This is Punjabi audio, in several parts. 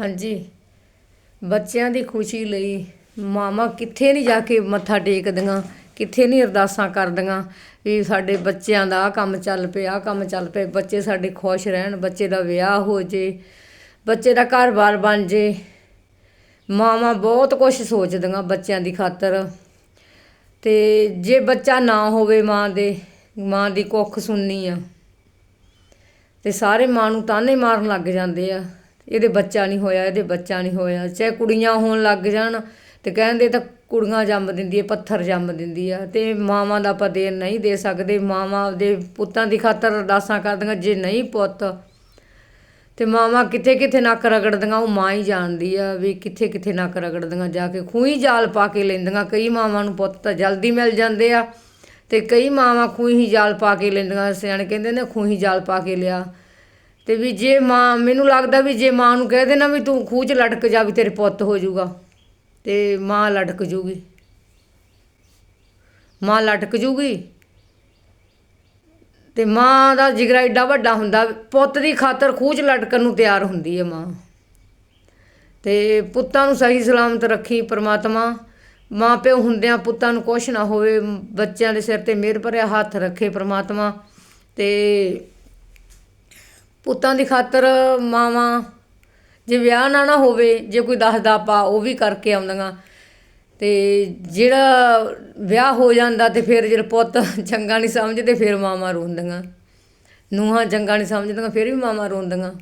ਹਾਂਜੀ। ਬੱਚਿਆਂ ਦੀ ਖੁਸ਼ੀ ਲਈ ਮਾਵਾਂ ਕਿੱਥੇ ਨਹੀਂ ਜਾ ਕੇ ਮੱਥਾ ਟੇਕਦੀਆਂ, ਕਿੱਥੇ ਨਹੀਂ ਅਰਦਾਸਾਂ ਕਰਦੀਆਂ ਵੀ ਸਾਡੇ ਬੱਚਿਆਂ ਦਾ ਆਹ ਕੰਮ ਚੱਲ ਪਿਆ, ਆਹ ਕੰਮ ਚੱਲ ਪਿਆ, ਬੱਚੇ ਸਾਡੇ ਖੁਸ਼ ਰਹਿਣ, ਬੱਚੇ ਦਾ ਵਿਆਹ ਹੋ ਜੇ, ਬੱਚੇ ਦਾ ਘਰ-ਬਾਰ ਬਣ ਜੇ। ਮਾਵਾਂ ਬਹੁਤ ਕੁਝ ਸੋਚਦੀਆਂ ਬੱਚਿਆਂ ਦੀ ਖਾਤਰ। ਤੇ ਜੇ ਬੱਚਾ ਨਾ ਹੋਵੇ ਮਾਂ ਦੇ, ਮਾਂ ਦੀ ਕੁੱਖ ਸੁਣਨੀ ਆ, ਤੇ ਸਾਰੇ ਮਾਂ ਨੂੰ ਤਾਨੇ ਮਾਰਨ ਲੱਗ ਜਾਂਦੇ ਆ। ਇਹਦੇ ਬੱਚਾ ਨਹੀਂ ਹੋਇਆ, ਇਹਦੇ ਬੱਚਾ ਨਹੀਂ ਹੋਇਆ। ਚਾਹੇ ਕੁੜੀਆਂ ਹੋਣ ਲੱਗ ਜਾਣ ਤੇ ਕਹਿੰਦੇ ਤਾਂ ਕੁੜੀਆਂ ਜੰਮ ਦਿੰਦੀ ਹੈ ਪੱਥਰ ਜੰਮ ਦਿੰਦੀ ਆ। ਤੇ ਮਾਵਾਂ ਦਾ ਆਪਾਂ ਦੇਣ ਨਹੀਂ ਦੇ ਸਕਦੇ। ਮਾਵਾਂ ਆਪਦੇ ਪੁੱਤਾਂ ਦੀ ਖਾਤਰ ਅਰਦਾਸਾਂ ਕਰਦੀਆਂ, ਜੇ ਨਹੀਂ ਪੁੱਤ, ਤੇ ਮਾਵਾਂ ਕਿੱਥੇ ਕਿੱਥੇ ਨੱਕ ਰਗੜਦੀਆਂ, ਉਹ ਮਾਂ ਹੀ ਜਾਣਦੀ ਆ ਵੀ ਕਿੱਥੇ ਕਿੱਥੇ ਨੱਕ ਰਗੜਦੀਆਂ। ਜਾ ਕੇ ਖੂਹੀ ਜਾਲ ਪਾ ਕੇ ਲੈਂਦੀਆਂ। ਕਈ ਮਾਵਾਂ ਨੂੰ ਪੁੱਤ ਤਾਂ ਜਲਦੀ ਮਿਲ ਜਾਂਦੇ ਆ। ਤੇ ਕਈ ਮਾਵਾਂ ਖੂਹੀ ਜਾਲ ਪਾ ਕੇ ਲੈਂਦੀਆਂ। ਸਿਆਣੇ ਕਹਿੰਦੇ ਨੇ ਖੂਹੀ ਜਾਲ ਪਾ ਕੇ ਲਿਆ। ਤੇ ਵੀ ਜੇ ਮਾਂ, ਮੈਨੂੰ ਲੱਗਦਾ ਵੀ ਜੇ ਮਾਂ ਨੂੰ ਕਹਿ ਦੇਣਾ ਵੀ ਤੂੰ ਖੂਹ 'ਚ ਲਟਕ ਜਾ ਵੀ ਤੇਰੇ ਪੁੱਤ ਹੋ ਜਾਊਗਾ, ਤੇ ਮਾਂ ਲਟਕ ਜੂਗੀ। ਮਾਂ ਲਟਕ ਜੂਗੀ, ਤੇ ਮਾਂ ਦਾ ਜਿਗਰਾ ਏਡਾ ਵੱਡਾ ਹੁੰਦਾ, ਪੁੱਤ ਦੀ ਖਾਤਰ ਖੂਹ 'ਚ ਲਟਕਣ ਨੂੰ ਤਿਆਰ ਹੁੰਦੀ ਹੈ ਮਾਂ। ਤੇ ਪੁੱਤਾਂ ਨੂੰ ਸਹੀ ਸਲਾਮਤ ਰੱਖੀ ਪ੍ਰਮਾਤਮਾ, ਮਾਂ ਪਿਓ ਹੁੰਦਿਆਂ ਪੁੱਤਾਂ ਨੂੰ ਕੁਛ ਨਾ ਹੋਵੇ, ਬੱਚਿਆਂ ਦੇ ਸਿਰ ਤੇ ਮਿਹਰ ਭਰਿਆ ਹੱਥ ਰੱਖੇ ਪ੍ਰਮਾਤਮਾ, ਤੇ ਪੁੱਤਾਂ ਦੀ ਖਾਤਰ ਮਾਵਾਂ, ਜੇ ਵਿਆਹ ਨਾ ਨਾ ਹੋਵੇ, ਜੇ ਕੋਈ ਦੱਸਦਾ ਪਾ ਉਹ ਵੀ ਕਰਕੇ ਆਉਂਦੀਆਂ। ਅਤੇ ਜਿਹੜਾ ਵਿਆਹ ਹੋ ਜਾਂਦਾ ਤੇ ਫਿਰ ਜਦੋਂ ਪੁੱਤ ਚੰਗਾ ਨਹੀਂ ਸਮਝਦੇ, ਫਿਰ ਮਾਵਾਂ ਰੋਂਦੀਆਂ। ਨੂੰਹਾਂ ਚੰਗਾ ਨਹੀਂ ਸਮਝਦੀਆਂ, ਫਿਰ ਵੀ ਮਾਵਾਂ ਰੋਂਦੀਆਂ।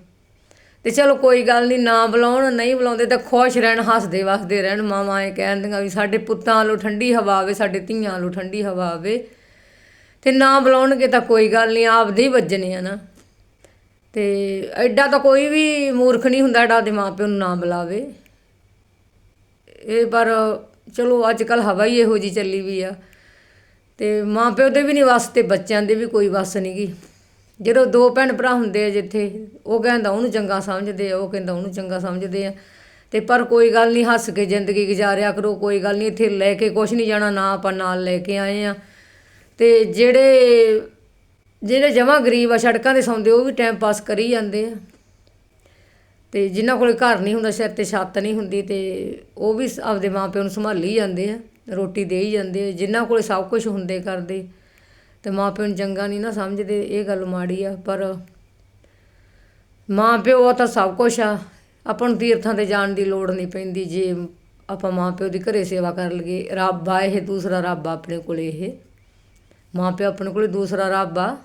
ਤੇ ਚਲੋ ਕੋਈ ਗੱਲ ਨਹੀਂ, ਨਾ ਬੁਲਾਉਣ, ਨਹੀਂ ਬੁਲਾਉਂਦੇ ਤਾਂ ਖੁਸ਼ ਰਹਿਣ, ਹੱਸਦੇ ਵਸਦੇ ਰਹਿਣ। ਮਾਵਾਂ ਇਹ ਕਹਿੰਦੀਆਂ ਵੀ ਸਾਡੇ ਪੁੱਤਾਂ ਵੱਲੋਂ ਠੰਡੀ ਹਵਾ ਆਵੇ, ਸਾਡੇ ਧੀਆਂ ਵੱਲੋਂ ਠੰਡੀ ਹਵਾ ਆਵੇ। ਤੇ ਨਾ ਬੁਲਾਉਣਗੇ ਤਾਂ ਕੋਈ ਗੱਲ ਨਹੀਂ, ਆਪਦੇ ਹੀ ਵੱਜਣੇ ਆ ਨਾ। ਤੇ ਐਡਾ ਤਾਂ ਕੋਈ ਵੀ ਮੂਰਖ ਨਹੀਂ ਹੁੰਦਾ ਜਿਹੜਾ ਆਪਦੇ ਮਾਪਿਓ ਨੂੰ ਨਾ ਬੁਲਾਵੇ। ਇਹ ਪਰ ਚਲੋ ਅੱਜ ਕੱਲ ਹਵਾ ਹੀ ਇਹੋ ਜੀ ਚੱਲੀ ਵੀ ਆ। ਤੇ ਮਾਪਿਓ ਦੇ ਵੀ ਨਹੀਂ ਵਸ ਤੇ ਬੱਚਿਆਂ ਦੇ ਵੀ ਕੋਈ ਵਸ ਨਹੀਂਗੀ ਜਦੋਂ ਦੋ ਭੈਣ ਭਰਾ ਹੁੰਦੇ ਆ ਜਿੱਥੇ, ਉਹ ਕਹਿੰਦਾ ਉਹਨੂੰ ਚੰਗਾ ਸਮਝਦੇ ਆ, ਉਹ ਕਹਿੰਦਾ ਉਹਨੂੰ ਚੰਗਾ ਸਮਝਦੇ ਆ। ਤੇ ਪਰ ਕੋਈ ਗੱਲ ਨਹੀਂ, ਹੱਸ ਕੇ ਜ਼ਿੰਦਗੀ ਗੁਜ਼ਾਰਿਆ ਕਰੋ, ਕੋਈ ਗੱਲ ਨਹੀਂ, ਇੱਥੇ ਲੈ ਕੇ ਕੁਛ ਨਹੀਂ ਜਾਣਾ, ਨਾ ਆਪਾਂ ਨਾਲ ਲੈ ਕੇ ਆਏ ਆ। ਤੇ ਜਿਹੜੇ ਜਿਹੜੇ ਜਮਾਂ ਗਰੀਬ ਆ, ਸੜਕਾਂ ਤੇ ਸੌਂਦੇ, ਉਹ ਵੀ ਟਾਈਮ ਪਾਸ ਕਰੀ ਜਾਂਦੇ ਆ। ਤੇ ਜਿਨ੍ਹਾਂ ਕੋਲ ਘਰ ਨਹੀਂ ਹੁੰਦਾ, ਸਿਰ ਤੇ ਛੱਤ ਨਹੀਂ ਹੁੰਦੀ, ਤੇ ਉਹ ਵੀ ਆਪਦੇ ਮਾਪਿਆਂ ਨੂੰ ਸੰਭਾਲੀ ਜਾਂਦੇ ਆ, ਰੋਟੀ ਦੇ ਹੀ ਜਾਂਦੇ ਆ। ਜਿਨ੍ਹਾਂ ਕੋਲੇ ਸਭ ਕੁਝ ਹੁੰਦੇ ਕਰਦੇ, ਤੇ ਮਾਪਿਆਂ ਨੂੰ ਚੰਗਾ ਨਹੀਂ ਨਾ ਸਮਝਦੇ, ਇਹ ਗੱਲ ਮਾੜੀ ਆ, ਪਰ ਮਾਪਿਓ ਤਾਂ ਸਭ ਕੁਝ ਆ। ਆਪਾਂ ਨੂੰ ਤੀਰਥਾਂ ਤੇ ਜਾਣ ਦੀ ਲੋੜ ਨਹੀਂ ਪੈਂਦੀ, ਜੇ ਆਪਾਂ ਮਾਪਿਓ ਦੀ ਘਰੇ ਸੇਵਾ ਕਰ ਲਈਏ। ਰੱਬ ਆ ਇਹ, ਦੂਸਰਾ ਰੱਬ ਆ ਆਪਣੇ ਕੋਲ ਇਹ। ਮਾਪਿਓ ਆਪਣੇ ਕੋਲ ਦੂਸਰਾ ਰੱਬ ਆ।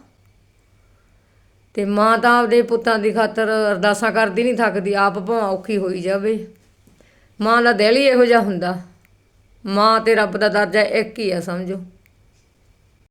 ਤੇ ਮਾਂ ਤਾਂ ਆਪਦੇ ਪੁੱਤਾਂ ਦੀ ਖਾਤਰ ਅਰਦਾਸਾਂ ਕਰਦੀ ਨਹੀਂ ਥੱਕਦੀ, ਆਪ ਭਾਵੇਂ ਔਖੀ ਹੋਈ ਜਾਵੇ। ਮਾਂ ਦਾ ਦਿਲ ਹੀ ਇਹੋ ਜਿਹਾ ਹੁੰਦਾ। ਮਾਂ ਤੇ ਰੱਬ ਦਾ ਦਰਜਾ ਇੱਕ ਹੀ ਆ, ਸਮਝੋ।